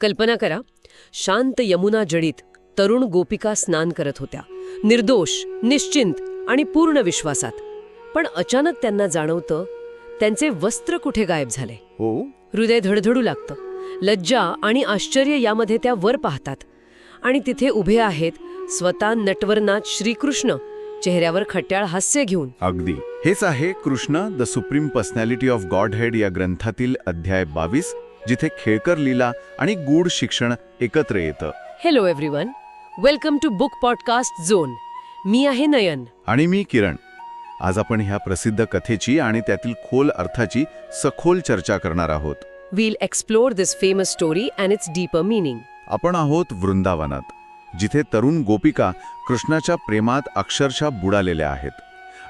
कल्पना करा शांत यमुना जडीत तरुण गोपिका स्नान करत होत्या. निर्दोष निश्चिंत आणि पूर्ण विश्वासात. पण अचानक त्यांना जाणवतं त्यांचे वस्त्र कुठे गायब झाले? हो? हृदय धडधडू लागतं. लज्जा आणि आश्चर्य यामध्ये त्या वर पाहतात. आणि तिथे उभे आहेत स्वतः नटवरनाथ श्रीकृष्ण चेहऱ्यावर खट्याळ हास्य घेऊन. अगदी. हेच आहे Krishna the supreme personality of godhead या ग्रंथातील अध्याय बावीस. जिथे खेळकर लीला आणि गूढ शिक्षण एकत्र येतं. Hello everyone welcome to book podcast zone मी आहे नयन. आणि मी किरण. आज आपण ह्या प्रसिद्ध कथेची आणि त्यातील खोल अर्थाची सखोल चर्चा करणार आहोत. We'll explore this famous story and its deeper meaning आपण आहोत वृंदावनात जिथे तरुण गोपिका कृष्णाच्या प्रेमात अक्षरशः बुडालेल्या आहेत.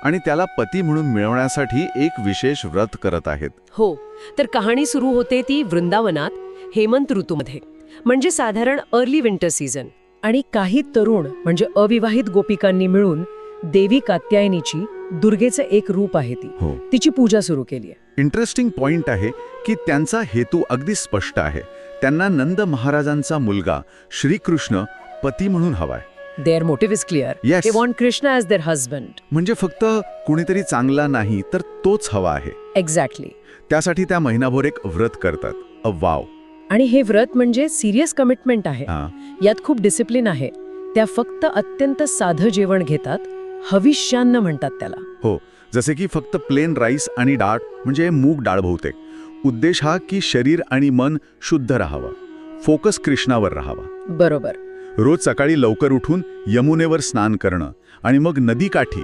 आणि त्याला पती म्हणून मिळवण्यासाठी एक विशेष व्रत करत आहेत. हो तर कहाणी सुरू होते ती वृंदावनात हेमंत ऋतूमध्ये. म्हणजे साधारण अर्ली विंटर सीझन आणि काही तरुण म्हणजे अविवाहित गोपिकांनी मिळून देवी कात्यायनीची दुर्गेचं एक रूप आहे ती. हो. तिची पूजा सुरू केली आहे. इंटरेस्टिंग पॉइंट आहे की त्यांचा हेतू अगदी स्पष्ट आहे. त्यांना नंद महाराजांचा मुलगा श्रीकृष्ण पती म्हणून हवाय. Their motive is clear Yes. They want Krishna as their husband म्हणजे फक्त कुणीतरी चांगला नाही तर तोच हवा आहे. एक्झॅक्टली त्यासाठी त्या महिनाभर एक व्रत करतात. Uh wow. आणि हे व्रत म्हणजे सिरियस कमिटमेंट आहे. हा. यात खूप डिसिप्लिन आहे. त्या फक्त अत्यंत साधं जेवण घेतात. हविष्यान्न म्हणतात त्याला. हो. जसे की फक्त प्लेन राईस आणि डाळ म्हणजे मूग डाळ बहुतेक. उद्देश हा की शरीर आणि मन शुद्ध राहावं. फोकस कृष्णावर राहावा. बरोबर. रोज सकाळी लवकर उठून यमुनेवर स्नान करणं आणि मग नदीकाठी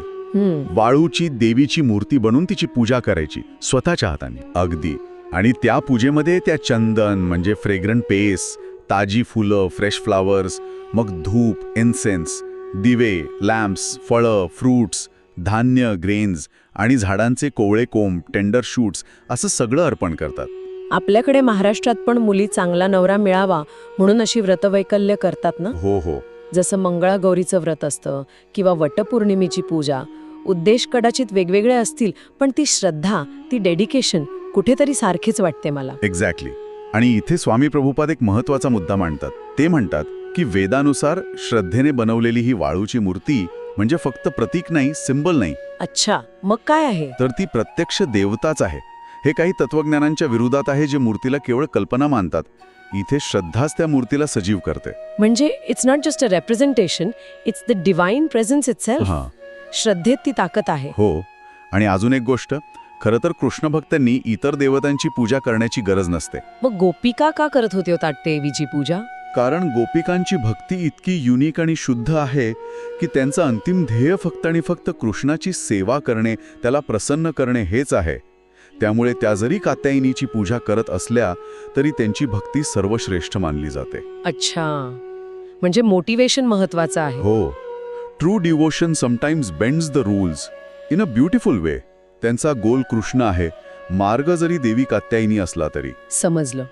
वाळूची देवीची मूर्ती बनवून तिची पूजा करायची स्वतःच्या हाताने. अगदी. आणि त्या पूजेमध्ये त्या चंदन म्हणजे फ्रेग्रंट पेस ताजी फुलं फ्रेश फ्लावर्स मग धूप इन्सेन्स दिवे लॅम्प्स फळं फ्रूट्स धान्य ग्रेन्स आणि झाडांचे कोवळे कोंब टेंडर शूट्स असं सगळं अर्पण करतात. आपल्याकडे महाराष्ट्रात पण मुली चांगला नवरा मिळावा म्हणून अशी व्रतवैकल्य करतात ना? हो हो. जसं मंगळागौरीचं व्रत असतं किंवा वटपौर्णिमेची पूजा. उद्देश कदाचित वेगवेगळे असतील पण ती श्रद्धा ती डेडिकेशन कुठेतरी सारखीच वाटते मला. एक्झॅक्टली आणि इथे स्वामी प्रभुपाद एक महत्त्वाचा मुद्दा मांडतात. ते म्हणतात की वेदानुसार श्रद्धेने बनवलेली ही वाळूची मूर्ती म्हणजे फक्त प्रतीक नाही सिंबल नाही. अच्छा मग काय आहे? तर ती प्रत्यक्ष देवताच आहे. हे काही तत्वज्ञानांच्या विरोधात आहे जे मूर्तीला केवळ कल्पना मानतात. इथे श्रद्धाच त्या मूर्तीला सजीव करते. म्हणजे it's not just a representation it's the divine presence it हा. श्रद्धेत ती ताकद आहे. हो. आणि अजून एक गोष्ट खरं तर कृष्ण भक्तांनी इतर देवतांची पूजा करण्याची गरज नसते. मग गोपिका का करत होते हो देवीची पूजा? कारण गोपिकांची भक्ती इतकी युनिक आणि शुद्ध आहे की त्यांचं अंतिम ध्येय फक्त आणि फक्त कृष्णाची सेवा करणे त्याला प्रसन्न करणे हेच आहे. त्यामुळे त्या जरी कात्यायनीची पूजा करत असल्या तरी त्यांची भक्ती सर्वश्रेष्ठ मानली जाते. अच्छा. म्हणजे मोटिवेशन महत्वाचं आहे. हो. True devotion sometimes bends the rules in a beautiful way त्यांचा गोल कृष्ण आहे. मार्ग जरी देवी कात्यायनी असला तरी. समजलं.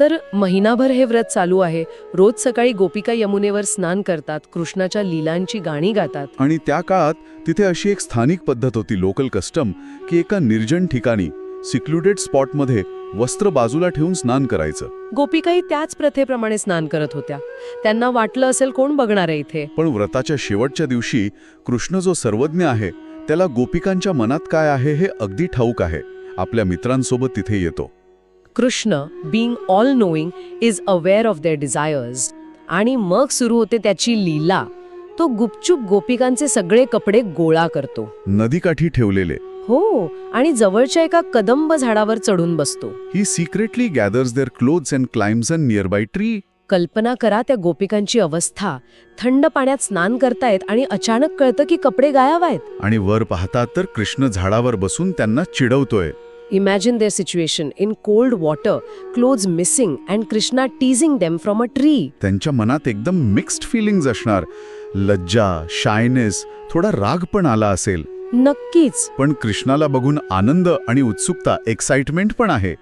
तर महिनाभर हे व्रत चालू आहे. रोज सकाळी गोपिका यमुनेवर स्नान करतात कृष्णाच्या लीलांची गाणी गातात. आणि त्या काळात तिथे अशी एक स्थानिक पद्धत होती लोकल कस्टम की एका निर्जन ठिकाणी सिक्लुडेड स्पॉटमध्ये वस्त्र बाजूला ठेवून स्नान करायचं. गोपिकाही त्याच प्रथेप्रमाणे स्नान करत होत्या. त्यांना वाटलं असेल कोण बघणार आहे इथे. पण व्रताच्या शेवटच्या दिवशी कृष्ण जो सर्वज्ञ आहे त्याला गोपिकांच्या मनात काय आहे हे अगदी ठाऊक आहे. आपल्या मित्रांसोबत तिथे येतो. Krishna being all knowing is aware of their desires आणि मग सुरू होते त्याची लीला. तो गुपचूप गोपिकांचे सगळे कपडे गोळा करतो. नदीकाठी ठेवलेले. हो आणि जवळच्या एका कदंब झाडावर चढून बसतो. He secretly gathers their clothes and climbs an nearby tree कल्पना करा त्या गोपिकांची अवस्था. थंड पाण्यात स्नान करतायत आणि अचानक कळतं की कपडे गायब आहेत. आणि वर पाहतात तर कृष्ण झाडावर बसून त्यांना चिडवतोय. Imagine their situation in cold water clothes missing and Krishna teasing them from a tree त्यांच्या मनात एकदम मिक्स्ड फिलिंग्ज असणार. लज्जा शायनेस थोडा राग पण आला असेल. नक्कीच. पण कृष्णाला बघून आनंद आणि उत्सुकता एक्साइटमेंट पण आहे.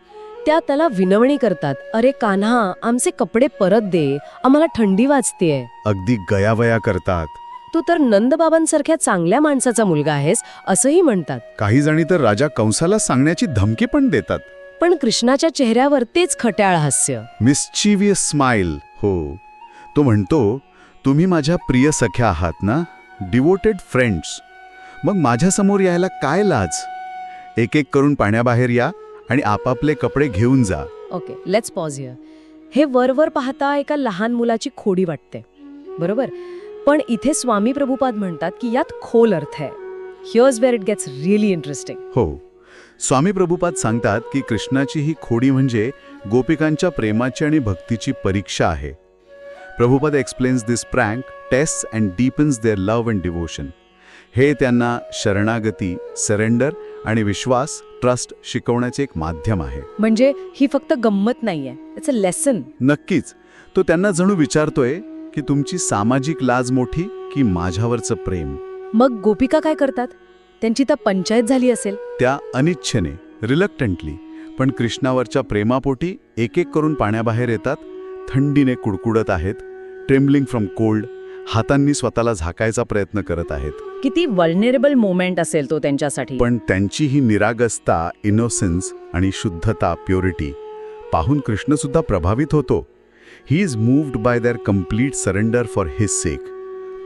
त्या त्याला विनवणी करतात. अरे कान्हा आमचे कपडे परत दे. आम्हाला थंडी वाजतेय. अगदी गयावया करतात. तू तर नंदबाबांसारख्या चांगल्या माणसाचा मुलगा आहेस असंही म्हणतात. काही जणी तर राजा कंसाला सांगण्याची धमकी पण देतात. पण कृष्णाच्या चेहऱ्यावर तेच खट्याळ हास्य. मिस्चिवियस स्माइल हो. तो म्हणतो तुम्ही माझ्या प्रिय सख्या आहात ना? डिवोटेड फ्रेंड्स मग माझ्यासमोर यायला काय लाज? एक एक करून पाण्याबाहेर या आणि आपापले कपडे घेऊन जा. ओके लेट्स पॉज हिअर हे वरवर पाहता एका लहान मुलाची खोडी वाटते. बरोबर? पण इथे स्वामी प्रभुपाद म्हणतात की यात खोल अर्थ आहे. Here's where it gets really interesting हो. स्वामी प्रभुपाद सांगतात की कृष्णाची ही खोडी म्हणजे गोपिकांच्या प्रेमाची आणि भक्तीची परीक्षा आहे. Prabhupada explains this prank test and deepens their love and devotion हे त्यांना शरणागती सरेंडर आणि विश्वास ट्रस्ट शिकवण्याचे एक माध्यम आहे. म्हणजे ही फक्त गंमत नाहीये इट्स अ लेसन नक्कीच. तो त्यांना जणू विचारतोय की तुमची सामाजिक लाज मोठी की माझ्यावरचं प्रेम? मग गोपिका काय करतात? त्यांची तर पंचायत झाली असेल. त्या अनिच्छेने रिलक्टंटली पण कृष्णावरच्या प्रेमापोटी एक एक करून पाण्याबाहेर येतात थंडीने कुडकुडत आहेत ट्रेम्बलिंग फ्रॉम कोल्ड हातांनी स्वतःला झाकायचा प्रयत्न करत आहेत. किती वल्नरेबल मोमेंट असेल तो त्यांच्यासाठी. पण त्यांची ही निरागसता इनोसेन्स आणि शुद्धता प्युरिटी पाहून कृष्णसुद्धा प्रभावित होतो. He is moved by their complete surrender for his sake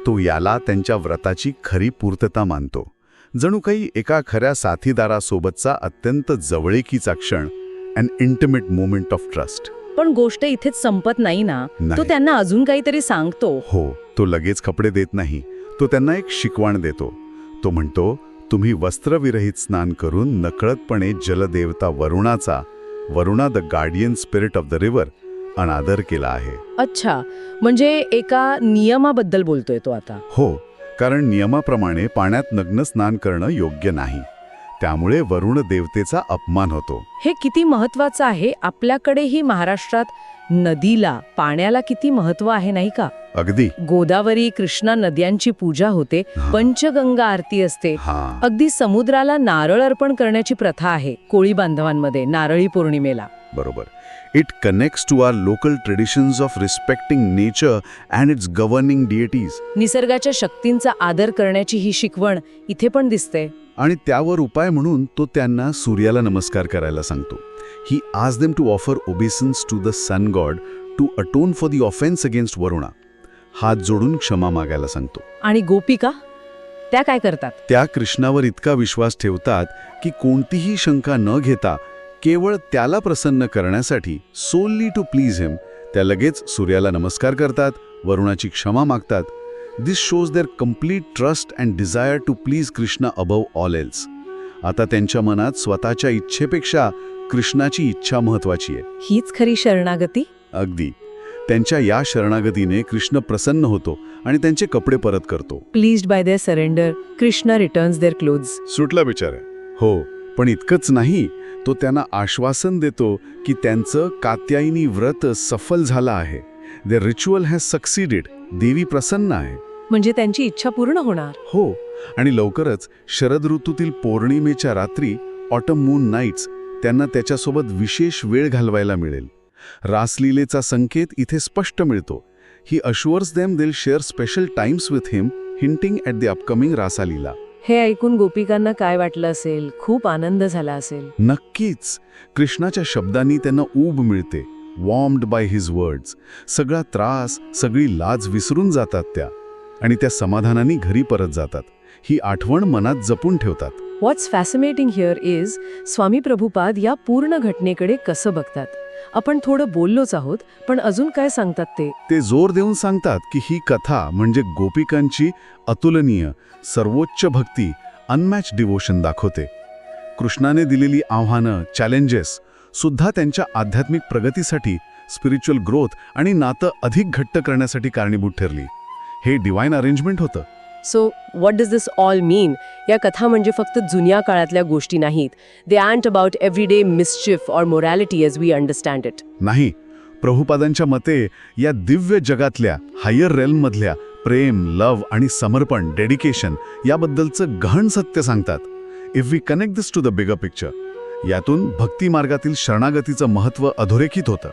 तो याला त्यांच्या व्रताची खरी पूर्तता मानतो. जणू काही एका खऱ्या साथीदारासोबतचा अत्यंत जवळीकीचा क्षण an intimate moment of trust पण गोष्ट इथेच संपत नाही ना. तो त्यांना अजून काहीतरी सांगतो. हो तो लगेच कपडे देत नाही. तो त्यांना एक शिकवण देतो. तो म्हणतो तुम्ही वस्त्रविरहित स्नान करून नकळतपणे जलदेवता वरुणाचा Varuna the guardian spirit of the river अनादर केला आहे. अच्छा. म्हणजे एका नियमाबद्दल बोलतोय तो आता. हो कारण नियमाप्रमाणे पाण्यात नग्न स्नान करणं योग्य नाही. त्यामुळे वरुण देवतेचा अपमान होतो. हे किती महत्वाचं आहे? आपल्याकडेही महाराष्ट्रात नदीला पाण्याला किती महत्त्व आहे नाही का? अगदी. गोदावरी कृष्णा नद्यांची पूजा होते. पंचगंगा आरती असते. अगदी समुद्राला नारळ अर्पण करण्याची प्रथा आहे कोळी बांधवांमध्ये नारळी पौर्णिमेला. बरोबर. It connects to our local traditions of respecting nature and its governing deities निसर्गाच्या शक्तींचा आदर करण्याची ही शिकवण इथे पण दिसते. आणि त्यावर उपाय म्हणून तो त्यांना सूर्याला नमस्कार करायला सांगतो. He urges them to offer obeisances to the sun god to atone for the offence against Varuna हात जोडून क्षमा मागायला सांगतो. आणि गोपिका त्या काय करतात? त्या कृष्णावर इतका विश्वास ठेवतात की कोणतीही शंका न घेता केवळ त्याला प्रसन्न करण्यासाठी सोलली टू प्लीज हिम त्या लगेच सूर्याला नमस्कार करतात वरुणाची क्षमा मागतात. This shows their complete trust and desire to please Krishna above all else आता त्यांच्या मनात स्वतःच्या इच्छेपेक्षा कृष्णाची इच्छा महत्वाची आहे. हीच खरी शरणागती? अगदी. त्यांच्या या शरणागतीने कृष्ण प्रसन्न होतो आणि त्यांचे कपडे परत करतो. Pleased by their surrender Krishna returns their clothes सुटला बिचार. हो पण इतकंच नाही तो त्यांना आश्वासन देतो की त्यांचं कात्यायनी व्रत सफल झालं आहे. द रिच्युअल हॅज सक्सिडेड देवी प्रसन्न आहे. म्हणजे त्यांची इच्छा पूर्ण होणार. हो आणि लवकरच शरद ऋतूतील पौर्णिमेच्या रात्री ऑटम मून नाईट्स त्यांना त्याच्यासोबत विशेष वेळ घालवायला मिळेल. रासलीलेचा संकेत इथे स्पष्ट मिळतो. He assures them they'll share special times with him hinting at the upcoming Rasalila हे ऐकून गोपिकांना काय वाटलं असेल? खूप आनंद झाला असेल. नक्कीच. कृष्णाच्या शब्दांनी त्यांना ऊब मिळते. वॉर्म्ड बाय हिज वर्ड्स सगळा त्रास सगळी लाज विसरून जातात त्या. आणि त्या समाधानाने घरी परत जातात. ही आठवण मनात जपून ठेवतात. What's fascinating here is Swami Prabhupada या पूर्ण घटनेकडे कसं बघतात. आपण थोडं बोललोच आहोत पण अजून काय सांगतात ते? ते जोर देऊन सांगतात की ही कथा म्हणजे गोपिकांची अतुलनीय सर्वोच्च भक्ती अनमॅच डिवोशन दाखवते. कृष्णाने दिलेली आव्हानं चॅलेंजेस सुद्धा त्यांच्या आध्यात्मिक प्रगतीसाठी स्पिरिच्युअल ग्रोथ आणि नातं अधिक घट्ट करण्यासाठी कारणीभूत ठरली. हे डिवाईन अरेंजमेंट होतं. So what does this all mean या कथा म्हणजे फक्त जुन्या काळातल्या गोष्टी नाहीत. They ant about everyday mischief or morality as we understand it नाही प्रभुपादांच्या मते या दिव्य जगातल्या हायर रेल्ममधल्या प्रेम लव आणि समर्पण डेडिकेशन याबद्दलचं गहन सत्य सांगतात. If we connect this to the bigger picture यातून भक्ती मार्गातील शरणागतीचं महत्त्व अधोरेखित होतं.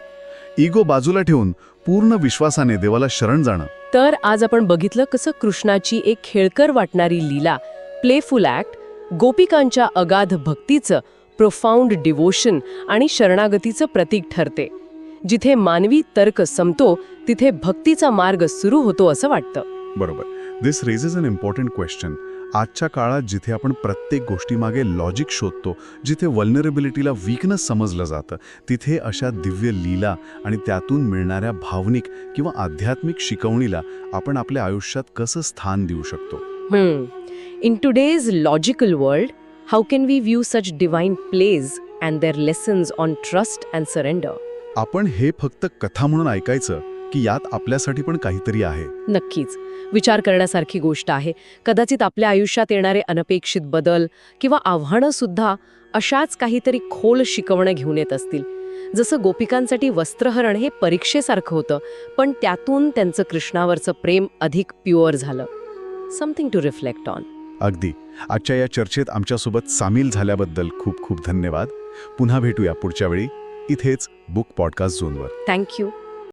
इगो बाजूला ठेवून पूर्ण विश्वासाने देवाला शरण जाणं तर आज आपण बघितलं कसं कृष्णाची एक खेळकर वाटणारी लीला प्लेफुल ॲक्ट गोपिकांच्या अगाध भक्तीचं प्रोफाऊंड डिवोशन आणि शरणागतीचं प्रतीक ठरते. जिथे मानवी तर्क संपतो तिथे भक्तीचा मार्ग सुरू होतो असं वाटतं. बरोबर. This raises an important question आजच्या काळात जिथे आपण प्रत्येक गोष्टीमागे लॉजिक शोधतो जिथे वल्नरेबिलिटीला वीकनेस समजलं जातं तिथे अशा दिव्य लीला आणि त्यातून मिळणाऱ्या भावनिक किंवा आध्यात्मिक शिकवणीला आपण आपल्या आयुष्यात कसं स्थान देऊ शकतो In today's logical world, how can we view such divine plays and their lessons on trust and surrender? आपण हे फक्त कथा म्हणून ऐकायचं की यात आपल्यासाठी पण काहीतरी आहे. नक्कीच. विचार करण्यासारखी गोष्ट आहे. कदाचित आपल्या आयुष्यात येणारे अनपेक्षित बदल किंवा आव्हानं सुद्धा अशाच काहीतरी खोल शिकवणं घेऊन येत असतील. जसं गोपिकांसाठी वस्त्रहरण हे परीक्षेसारखं होतं पण त्यातून त्यांचं कृष्णावरचं प्रेम अधिक प्युअर झालं. Something to reflect on. अगदी. आजच्या या चर्चेत आमच्यासोबत सामील झाल्याबद्दल खूप खूप धन्यवाद. पुन्हा भेटूया पुढच्या वेळी. इथेच बुक पॉडकास्ट झोनवर. थँक्यू.